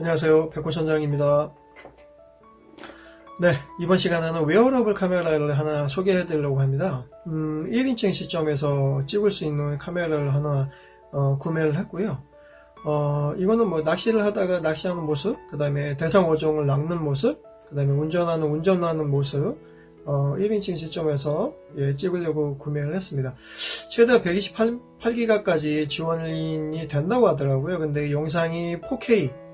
안녕하세요. 백호선장입니다. 네, 이번 시간에는 웨어러블 카메라를 하나 소개해 드리려고 합니다. 음, 1인칭 시점에서 찍을 수 있는 카메라를 하나 어, 구매를 했고요. 어, 이거는 뭐 낚시를 하다가 낚시하는 모습, 그 다음에 대상 어종을 낚는 모습, 그 다음에 운전하는 운전하는 모습, 어, 1인칭 시점에서 예, 찍으려고 구매를 했습니다. 최대 128기가까지 지원이 된다고 하더라고요. 근데 영상이 4K,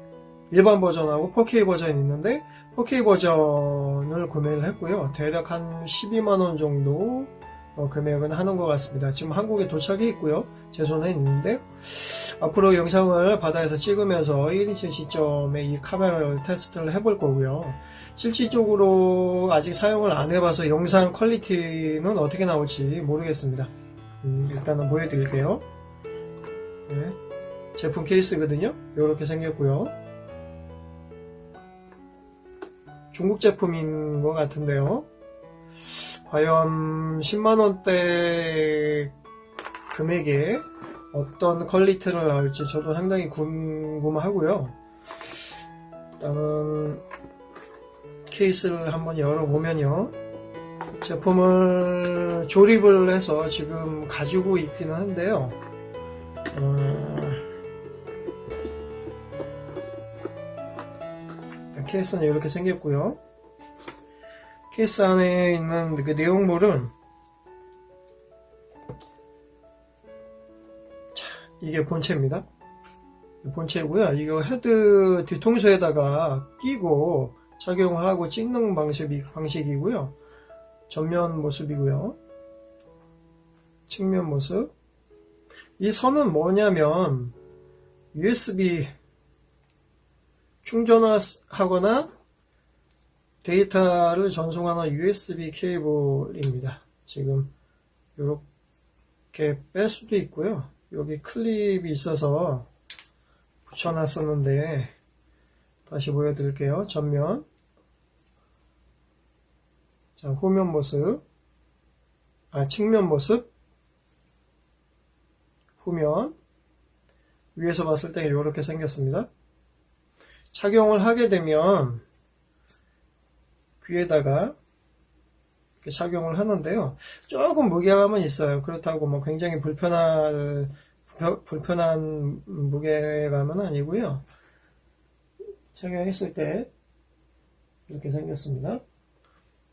일반 버전하고 4K 버전이 있는데 4K 버전을 구매를 했고요. 대략 한 12만원 정도 어, 금액은 하는 것 같습니다. 지금 한국에 도착해 있고요. 제 손에 있는데 앞으로 영상을 바다에서 찍으면서 1인칭 시점에 이 카메라를 테스트를 해볼 거고요. 실질적으로 아직 사용을 안 해봐서 영상 퀄리티는 어떻게 나올지 모르겠습니다. 음, 일단은 보여드릴게요. 네. 제품 케이스거든요. 이렇게 생겼고요. 중국 제품인 것 같은데요. 과연 10만원대 금액에 어떤 퀄리티를 나올지 저도 상당히 궁금하고요. 일단은 케이스를 한번 열어보면요. 제품을 조립을 해서 지금 가지고 있기는 한데요. 어, 케이스는 이렇게 생겼고요. 케이스 안에 있는 그 내용물은 자, 이게 본체입니다. 본체고요. 이거 헤드 뒤통수에다가 끼고 착용하고 찍는 방식이, 방식이고요. 전면 모습이고요. 측면 모습. 이 선은 뭐냐면 USB 충전하거나 데이터를 전송하는 USB 케이블입니다. 지금 이렇게 뺄 수도 있고요. 여기 클립이 있어서 붙여놨었는데 다시 보여드릴게요. 전면 자 후면 모습 아 측면 모습 후면 위에서 봤을 때 이렇게 생겼습니다. 착용을 하게 되면 귀에다가 이렇게 착용을 하는데요. 조금 무게감은 있어요. 그렇다고 뭐 굉장히 불편할 불편한 무게감은 아니고요. 착용했을 때 이렇게 생겼습니다.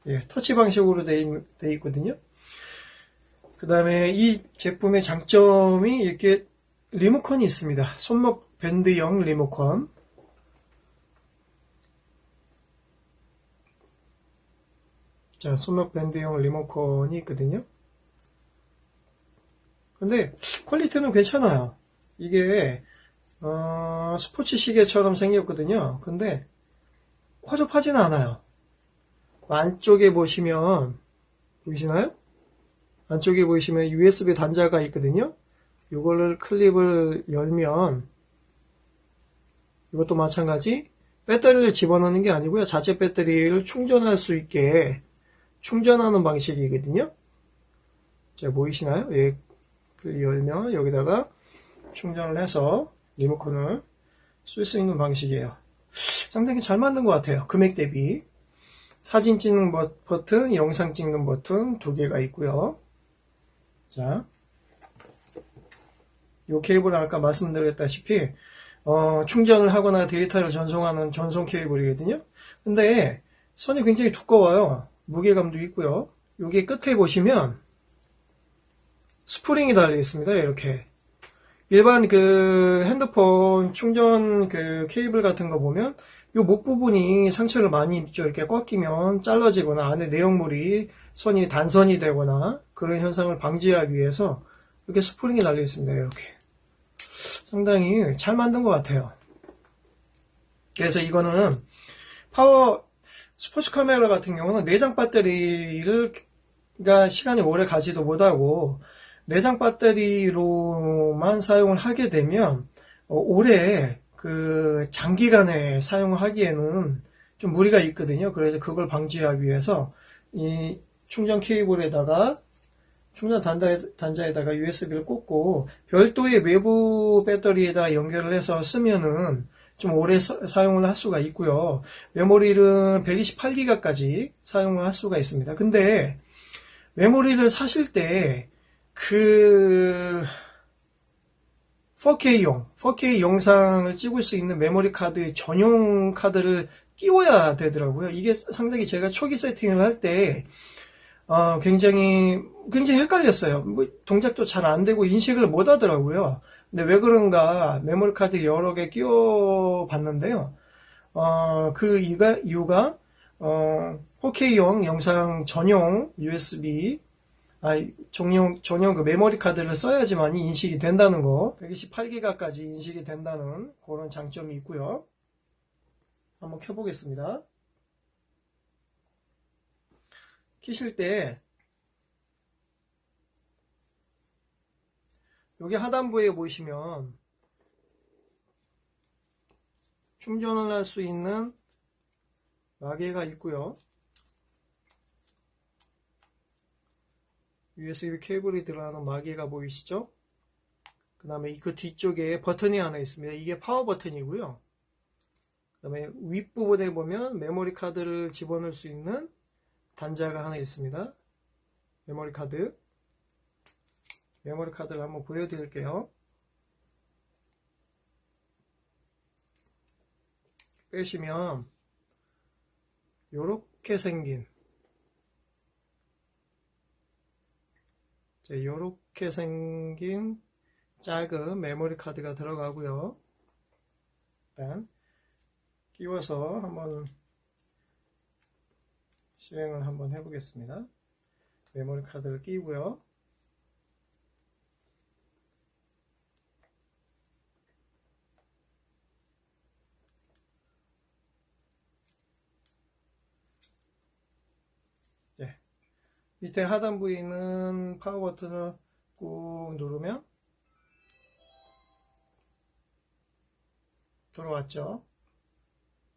예, 터치 방식으로 돼, 있, 돼 있거든요. 그 다음에 이 제품의 장점이 이렇게 리모컨이 있습니다. 손목 밴드형 리모컨. 자, 손목 밴드형 리모컨이 있거든요. 근데 퀄리티는 괜찮아요. 이게 어, 스포츠 시계처럼 생겼거든요. 근데 허접하지는 않아요. 안쪽에 보시면 보이시나요? 안쪽에 보시면 USB 단자가 있거든요. 이거를 클립을 열면 이것도 마찬가지 배터리를 집어넣는 게 아니고요. 자체 배터리를 충전할 수 있게 충전하는 방식이거든요. 자, 보이시나요? 예, 열면 여기다가 충전을 해서 리모컨을 쓸 수 있는 방식이에요. 상당히 잘 만든 것 같아요. 금액 대비. 사진 찍는 버튼, 영상 찍는 버튼 두 개가 있고요. 자, 이 케이블은 아까 말씀드렸다시피 어, 충전을 하거나 데이터를 전송하는 전송 케이블이거든요. 근데 선이 굉장히 두꺼워요. 무게감도 있고요. 여기 끝에 보시면 스프링이 달려 있습니다. 이렇게 일반 그 핸드폰 충전 그 케이블 같은 거 보면 요 목 부분이 상처를 많이 입죠. 이렇게 꺾이면 잘라지거나 안에 내용물이 선이 단선이 되거나 그런 현상을 방지하기 위해서 이렇게 스프링이 달려 있습니다. 이렇게 상당히 잘 만든 것 같아요. 그래서 이거는 파워 스포츠 카메라 같은 경우는 내장 배터리를 가 시간이 오래 가지도 못하고 내장 배터리로만 사용을 하게 되면 어, 오래 그 장기간에 사용을 하기에는 좀 무리가 있거든요. 그래서 그걸 방지하기 위해서 이 충전 케이블에다가 충전 단자, 단자에다가 USB를 꽂고 별도의 외부 배터리에다가 연결을 해서 쓰면은 좀 오래 사- 사용을 할 수가 있고요. 메모리는 128기가까지 사용을 할 수가 있습니다. 근데 메모리를 사실 때 그 4K용, 4K 영상을 찍을 수 있는 메모리 카드 전용 카드를 끼워야 되더라고요. 이게 상당히 제가 초기 세팅을 할때 어, 굉장히 굉장히 헷갈렸어요. 뭐 동작도 잘 안 되고 인식을 못 하더라고요. 근데 왜 그런가 메모리 카드 여러 개 끼워 봤는데요. 어, 그 이유가, 이유가 어, 4K용 영상 전용 USB 아, 전용, 전용 그 메모리 카드를 써야지만이 인식이 된다는 거, 128기가까지 인식이 된다는 그런 장점이 있고요. 한번 켜보겠습니다. 키실 때, 여기 하단부에 보시면, 충전을 할 수 있는 마개가 있고요. USB 케이블이 들어가는 마개가 보이시죠? 그 다음에 그 뒤쪽에 버튼이 하나 있습니다. 이게 파워 버튼이고요. 그 다음에 윗부분에 보면 메모리 카드를 집어넣을 수 있는 단자가 하나 있습니다. 메모리 카드. 메모리 카드를 한번 보여드릴게요. 빼시면 이렇게 생긴 이렇게 생긴 작은 메모리 카드가 들어가고요. 일단 끼워서 한번 실행을 한번 해보겠습니다. 메모리 카드를 끼고요. 예. 밑에 하단부에 있는 파워 버튼을 꾹 누르면 들어왔죠.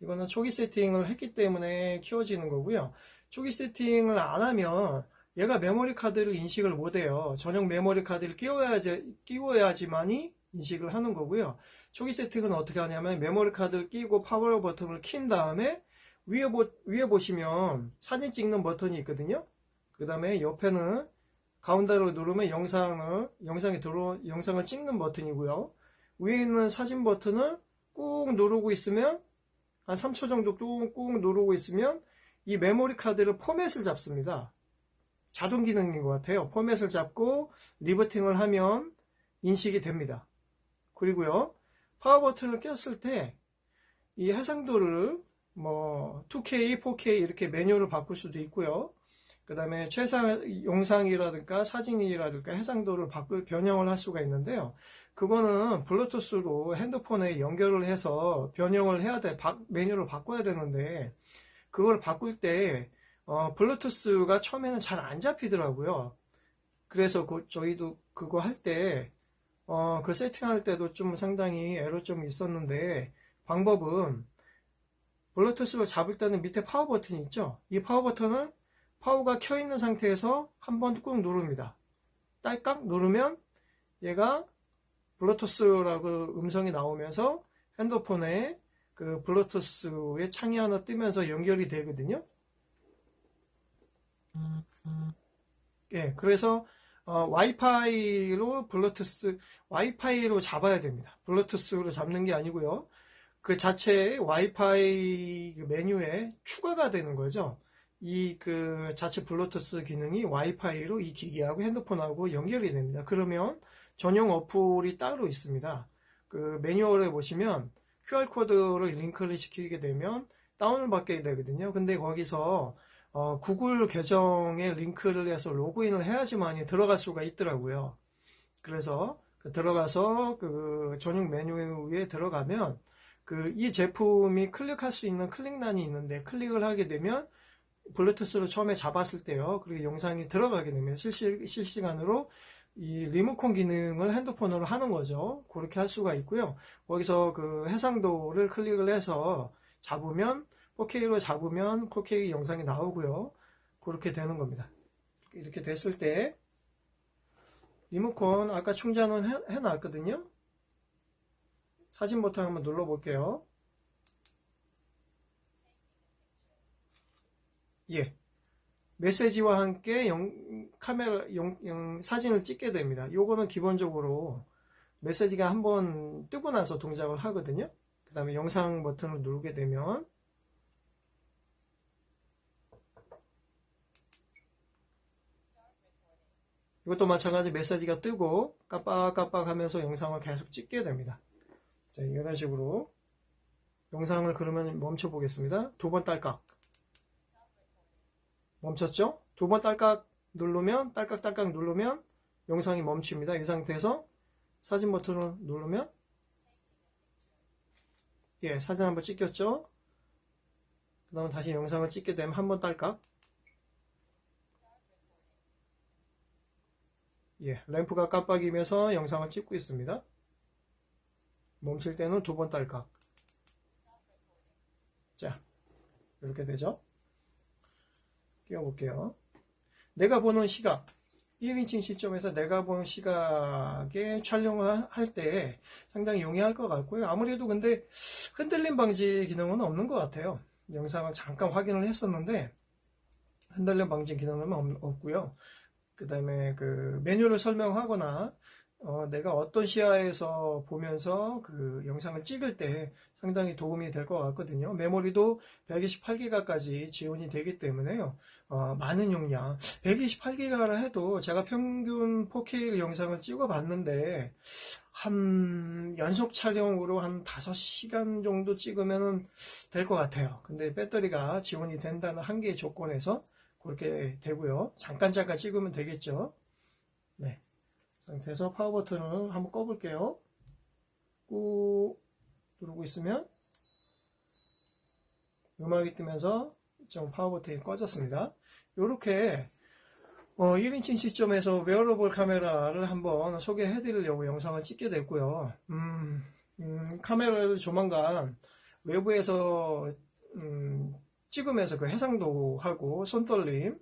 이거는 초기 세팅을 했기 때문에 키워지는 거고요. 초기 세팅을 안 하면 얘가 메모리 카드를 인식을 못해요. 전용 메모리 카드를 끼워야지, 끼워야지만이 인식을 하는 거고요. 초기 세팅은 어떻게 하냐면 메모리 카드를 끼고 파워 버튼을 킨 다음에 위에, 보, 위에 보시면 사진 찍는 버튼이 있거든요. 그 다음에 옆에는 가운데로 누르면 영상을, 영상이 들어, 영상을 찍는 버튼이고요. 위에 있는 사진 버튼을 꾹 누르고 있으면, 한 3초 정도 꾹꾹 누르고 있으면, 이 메모리 카드를 포맷을 잡습니다. 자동 기능인 것 같아요. 포맷을 잡고, 리버팅을 하면 인식이 됩니다. 그리고요, 파워 버튼을 꼈을 때, 이 해상도를 뭐, 2K, 4K 이렇게 메뉴를 바꿀 수도 있고요. 그 다음에 최상 영상이라든가 사진이라든가 해상도를 바꿀 변형을 할 수가 있는데요. 그거는 블루투스로 핸드폰에 연결을 해서 변형을 해야 돼 바, 메뉴를 바꿔야 되는데 그걸 바꿀 때 어, 블루투스가 처음에는 잘 안 잡히더라고요. 그래서 그, 저희도 그거 할때 어, 그 세팅할 때도 좀 상당히 에러점이 있었는데 방법은 블루투스를 잡을 때는 밑에 파워 버튼이 있죠. 이 파워 버튼을 파워가 켜 있는 상태에서 한번 꾹 누릅니다. 딸깍 누르면 얘가 블루투스라고 음성이 나오면서 핸드폰에 그 블루투스의 창이 하나 뜨면서 연결이 되거든요. 예, 그래서 어, 와이파이로 블루투스 와이파이로 잡아야 됩니다. 블루투스로 잡는 게 아니고요. 그 자체 와이파이 그 메뉴에 추가가 되는 거죠. 이 그 자체 블루투스 기능이 와이파이로 이 기기하고 핸드폰하고 연결이 됩니다. 그러면 전용 어플이 따로 있습니다. 그 매뉴얼에 보시면 QR코드를 링크를 시키게 되면 다운을 받게 되거든요. 근데 거기서 어, 구글 계정에 링크를 해서 로그인을 해야지만이 들어갈 수가 있더라고요. 그래서 그 들어가서 그 전용 메뉴에 들어가면 그 이 제품이 클릭할 수 있는 클릭란이 있는데 클릭을 하게 되면 블루투스로 처음에 잡았을 때요. 그리고 영상이 들어가게 되면 실시, 실시간으로 이 리모컨 기능을 핸드폰으로 하는 거죠. 그렇게 할 수가 있고요. 거기서 그 해상도를 클릭을 해서 잡으면 4K로 잡으면 4K 영상이 나오고요. 그렇게 되는 겁니다. 이렇게 됐을 때 리모컨 아까 충전은 해, 해놨거든요. 사진 버튼 한번 눌러 볼게요. 예. 메시지와 함께 영- 카메라, 영- 영- 사진을 찍게 됩니다. 요거는 기본적으로 메시지가 한번 뜨고 나서 동작을 하거든요. 그 다음에 영상 버튼을 누르게 되면 이것도 마찬가지 메시지가 뜨고 깜빡깜빡 하면서 영상을 계속 찍게 됩니다. 자, 이런 식으로 영상을 그러면 멈춰 보겠습니다. 두 번 딸깍. 멈췄죠? 두 번 딸깍 누르면, 딸깍딸깍 누르면 영상이 멈춥니다. 이 상태에서 사진 버튼을 누르면, 예, 사진 한번 찍혔죠? 그 다음 다시 영상을 찍게 되면 한 번 딸깍. 예, 램프가 깜빡이면서 영상을 찍고 있습니다. 멈출 때는 두 번 딸깍. 자, 이렇게 되죠? 끼워볼게요. 내가 보는 시각. 1인칭 시점에서 내가 보는 시각에 촬영을 할 때 상당히 용이할 것 같고요. 아무래도 근데 흔들림 방지 기능은 없는 것 같아요. 영상을 잠깐 확인을 했었는데 흔들림 방지 기능은 없- 없고요. 그 다음에 그 메뉴를 설명하거나 어, 내가 어떤 시야에서 보면서 그 영상을 찍을 때 상당히 도움이 될 것 같거든요. 메모리도 128기가까지 지원이 되기 때문에요. 어, 많은 용량. 128기가라 해도 제가 평균 4K 영상을 찍어 봤는데 한 연속 촬영으로 한 5시간 정도 찍으면 될 것 같아요. 근데 배터리가 지원이 된다는 한계의 조건에서 그렇게 되고요. 잠깐 잠깐 찍으면 되겠죠. 네. 상태에서 파워 버튼을 한번 꺼볼게요. 꾹 누르고 있으면 음악이 뜨면서 좀 파워 버튼이 꺼졌습니다. 이렇게 1인칭 시점에서 웨어러블 카메라를 한번 소개해 드리려고 영상을 찍게 됐고요. 음, 음, 카메라를 조만간 외부에서 음, 찍으면서 그 해상도 하고 손떨림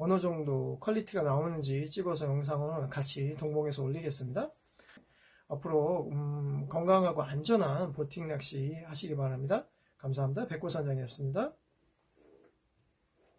어느 정도 퀄리티가 나오는지 찍어서 영상을 같이 동봉해서 올리겠습니다. 앞으로 음, 건강하고 안전한 보팅 낚시 하시기 바랍니다. 감사합니다. 백고산장이었습니다.